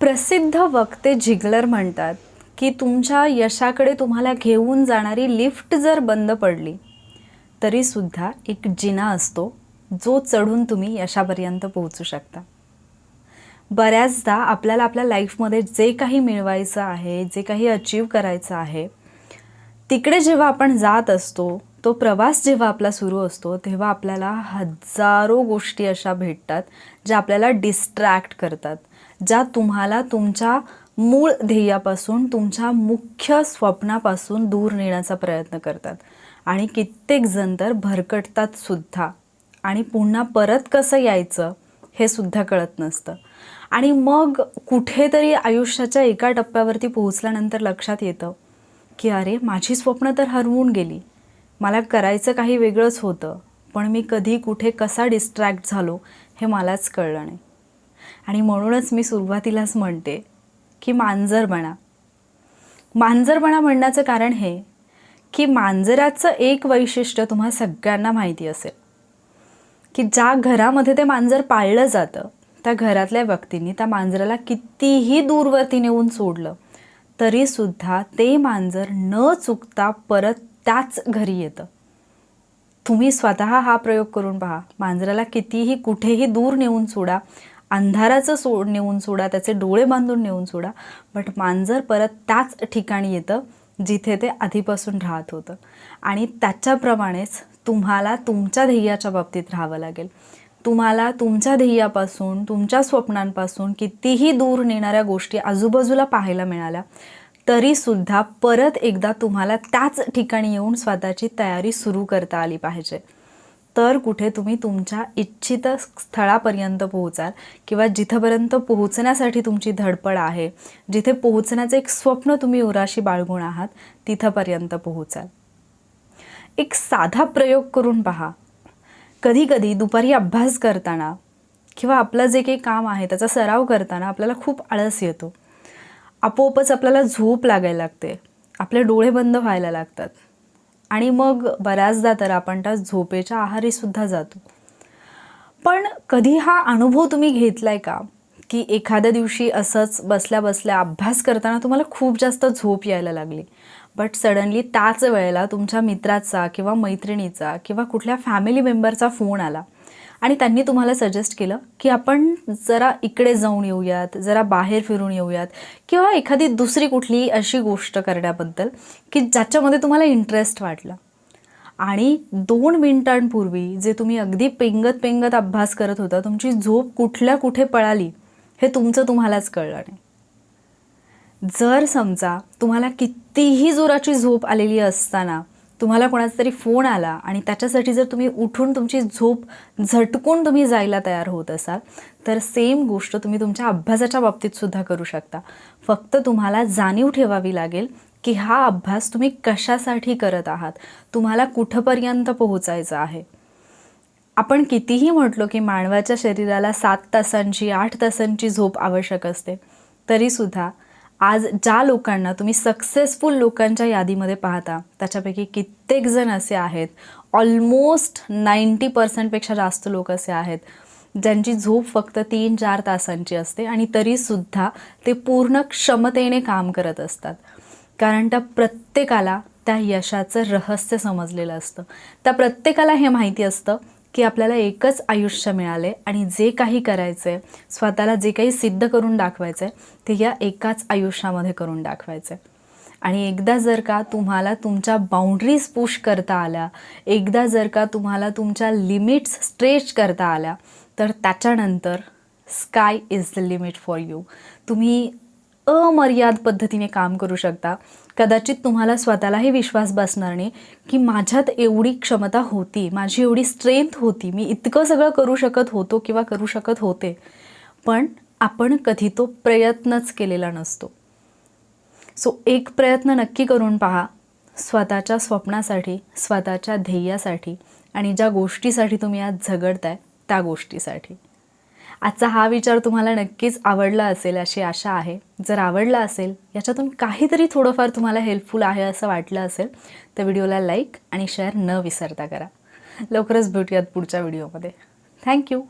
प्रसिद्ध वक्ते जिगलर म्हणतात की तुमच्या यशाकडे तुम्हाला घेऊन जाणारी लिफ्ट जर बंद पडली तरीसुद्धा एक जिना असतो जो चढून तुम्ही यशापर्यंत पोहोचू शकता. बऱ्याचदा आपल्याला आपल्या लाईफमध्ये जे काही मिळवायचं आहे जे काही अचीव करायचं आहे तिकडे जेव्हा आपण जात असतो तो प्रवास जेव्हा आपला सुरू असतो तेव्हा आपल्याला हजारो गोष्टी अशा भेटतात ज्या आपल्याला डिस्ट्रॅक्ट करतात ज्या तुम्हाला तुमच्या मूळ ध्येयापासून तुमच्या मुख्य स्वप्नापासून दूर नेण्याचा प्रयत्न करतात. आणि कित्येकजण तर भरकटतात सुद्धा. आणि पुन्हा परत कसं यायचं हे सुद्धा कळत नसतं. आणि मग कुठेतरी आयुष्याच्या एका टप्प्यावरती पोहोचल्यानंतर लक्षात येतं की अरे माझी स्वप्न तर हरवून गेली. मला करायचं काही वेगळंच होतं पण मी कधी कुठे कसा डिस्ट्रॅक्ट झालो हे मलाच कळलं नाही. आणि म्हणूनच मी सुरुवातीलाच म्हणते की मांजर मांजरपणा मांजर म्हणण्याचं कारण हे की मांजराचं एक वैशिष्ट्य तुम्हा सगळ्यांना माहिती असेल की ज्या घरामध्ये ते मांजर पाळलं जातं त्या घरातल्या व्यक्तींनी त्या मांजराला कितीही दूरवरती नेऊन सोडलं तरीसुद्धा ते मांजर न चुकता परत त्याच घरी येतं. तुम्ही स्वतः हा प्रयोग करून पहा. मांजराला कितीही कुठेही दूर नेऊन सोडा. अंधाराचं सोड नेऊन सोडा. त्याचे डोळे बांधून नेऊन सोडा. बट मांजर परत त्याच ठिकाणी येतं जिथे ते आधीपासून राहत होतं. आणि त्याच्याप्रमाणेच तुम्हाला तुमच्या ध्येयाच्या बाबतीत राहावं लागेल. तुम्हाला तुमच्या ध्येयापासून तुमच्या स्वप्नांपासून कितीही दूर नेणाऱ्या गोष्टी आजूबाजूला पाहायला मिळाल्या तरीसुद्धा परत एकदा तुम्हाला त्याच ठिकाणी येऊन स्वतःची तयारी सुरू करता आली पाहिजे. तर कुठे तुम्ही तुमच्या इच्छित स्थळापर्यंत पोहोचाल किंवा जिथंपर्यंत पोहोचण्यासाठी तुमची धडपड आहे जिथे पोहोचण्याचं एक स्वप्न तुम्ही उराशी बाळगून आहात तिथंपर्यंत पोहोचाल. एक साधा प्रयोग करून पहा. कधीकधी दुपारी अभ्यास करताना किंवा आपलं जे काही काम आहे त्याचा सराव करताना आपल्याला खूप आळस येतो. आपोआपच आपल्याला झोप लागायला लागते. आपले डोळे बंद व्हायला लागतात. आणि मग बऱ्याचदा तर आपण त्या झोपेच्या आहारीसुद्धा जातो. पण कधी हा अनुभव तुम्ही घेतला आहे का? की एखाद्या दिवशी असंच बसल्या बसल्या अभ्यास करताना तुम्हाला खूप जास्त झोप यायला लागली. बट सडनली त्याच वेळेला तुमच्या मित्राचा किंवा मैत्रिणीचा किंवा कुठल्या फॅमिली मेंबरचा फोन आला. आणि त्यांनी तुम्हाला सजेस्ट केलं की आपण जरा इकडे जाऊन येऊयात जरा बाहेर फिरून येऊयात किंवा एखादी दुसरी कुठली अशी गोष्ट करण्याबद्दल की ज्याच्यामध्ये तुम्हाला इंटरेस्ट वाटला. आणि दोन मिनिटांपूर्वी जे तुम्ही अगदी पेंगत पेंगत अभ्यास करत होता तुमची झोप कुठल्या कुठे पळाली हे तुमचं तुम्हालाच कळलं नाही. जर समजा तुम्हाला कितीही जोराची झोप आलेली असताना तुम्हाला कोणाचा तरी फोन आला आणि त्याच्यासाठी जर तुम्ही उठून तुमची झोप झटकून तुम्ही जायला तयार होत असाल तर सेम गोष्ट तुम्ही तुमच्या अभ्यासाच्या बाबतीत सुद्धा करू शकता. फक्त तुम्हाला जाणीव ठेवावी लागेल की हा अभ्यास तुम्ही कशासाठी करत आहात. तुम्हाला कुठंपर्यंत पोहोचायचं आहे? आपण कितीही म्हटलो की मानवाच्या शरीराला सात तासांची आठ तासांची झोप आवश्यक असते तरीसुद्धा आज ज्या लोकांना तुम्ही सक्सेसफुल लोकांच्या यादीमध्ये पाहता त्याच्यापैकी कित्येक जण असे आहेत. ऑलमोस्ट नाईंटी पर्सेंटपेक्षा जास्त लोक असे आहेत ज्यांची झोप फक्त तीन चार तासांची असते आणि तरीसुद्धा ते पूर्ण क्षमतेने काम करत असतात. कारण त्या प्रत्येकाला त्या यशाचं रहस्य समजलेलं असतं. त्या प्रत्येकाला हे माहिती असतं की आपल्याला एकच आयुष्य मिळाले आणि जे काही करायचं आहे स्वतःला जे काही सिद्ध करून दाखवायचं आहे ते या एकाच आयुष्यामध्ये करून दाखवायचं आहे आणि एकदा जर का तुम्हाला तुमच्या बाउंड्रीज पुश करता आल्या एकदा जर का तुम्हाला तुमच्या लिमिट्स स्ट्रेच करता आल्या तर त्याच्यानंतर sky is the limit for you तुम्ही अमर्याद पद्धतीने काम करू शकता. कदाचित तुम्हाला स्वतःलाही विश्वास बसणार नाही की माझ्यात एवढी क्षमता होती माझी एवढी स्ट्रेंथ होती. मी इतकं सगळं करू शकत होतो किंवा करू शकत होते पण आपण कधी तो प्रयत्नच केलेला नसतो. सो एक प्रयत्न नक्की करून पहा स्वतःच्या स्वप्नासाठी स्वतःच्या ध्येयासाठी आणि ज्या गोष्टीसाठी तुम्ही आज झगडताय त्या गोष्टीसाठी. आजचा हा विचार तुम्हाला नक्कीच आवडला असेल अशी आशा आहे. जर आवडला असेल याच्यातून काहीतरी थोडंफार तुम्हाला हेल्पफुल आहे असं वाटलं असेल तर व्हिडिओला लाईक आणि शेअर न विसरता करा. लवकरच भेटूयात पुढच्या व्हिडिओमध्ये. थँक्यू